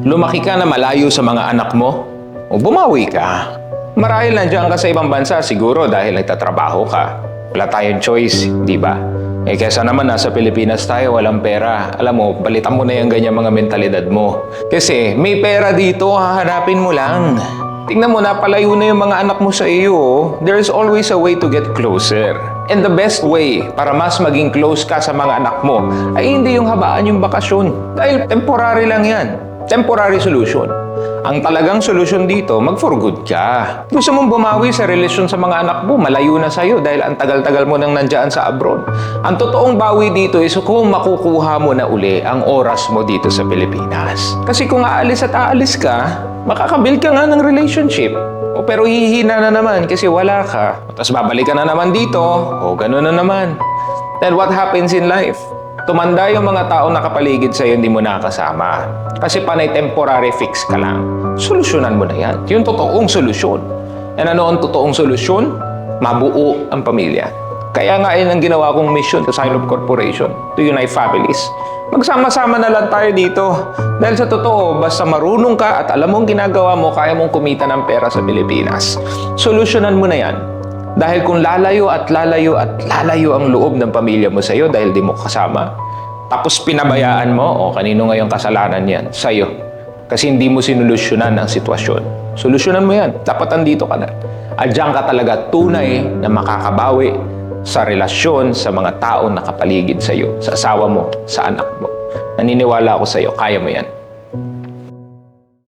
Lumaki ka na malayo sa mga anak mo? O bumawi ka? Marahil nandiyan ka sa ibang bansa siguro dahil nagtatrabaho ka. Wala tayong choice, di ba? Eh kesa naman nasa Pilipinas tayo, walang pera. Alam mo, balitan mo na yung ganyan mga mentalidad mo. Kasi may pera dito, hahanapin mo lang. Tingnan mo, napalayo na yung mga anak mo sa iyo. There's always a way to get closer. And the best way para mas maging close ka sa mga anak mo ay hindi yung habaan yung bakasyon. Dahil temporary lang yan. Temporary solution. Ang talagang solusyon dito, mag-for good ka. Gusto mong bumawi sa relasyon sa mga anak mo, malayo na sa'yo dahil ang tagal-tagal mo nang nandyan sa abroad. Ang totoong bawi dito is kung makukuha mo na uli ang oras mo dito sa Pilipinas. Kasi kung aalis at aalis ka, makakabuild ka nga ng relationship. O pero hihina na naman kasi wala ka. Tapos babalik ka na naman dito, o gano'n na naman. Then what happens in life? Tumanda yung mga tao nakapaligid sa'yo, hindi mo nakakasama. Kasi panay temporary fix ka lang. Solusyonan mo na yan. Yung totoong solusyon. And ano ang totoong solusyon? Mabuo ang pamilya. Kaya nga yun ang ginawa kong mission sa Silop Corporation to unite families. Magsama-sama na lang tayo dito. Dahil sa totoo, basta marunong ka at alam mong ginagawa mo, kaya mong kumita ng pera sa Pilipinas. Solusyonan mo na yan. Dahil kung lalayo at lalayo at lalayo ang loob ng pamilya mo sa'yo dahil di mo kasama, tapos pinabayaan mo, o kanino ngayong kasalanan yan? Sa'yo. Kasi hindi mo sinulusyonan ang sitwasyon. Solusyonan mo yan. Dapat andito ka na. At diyan ka talaga tunay na makakabawi sa relasyon sa mga taong nakapaligid sa'yo, sa asawa mo, sa anak mo. Naniniwala ako sa'yo, kaya mo yan.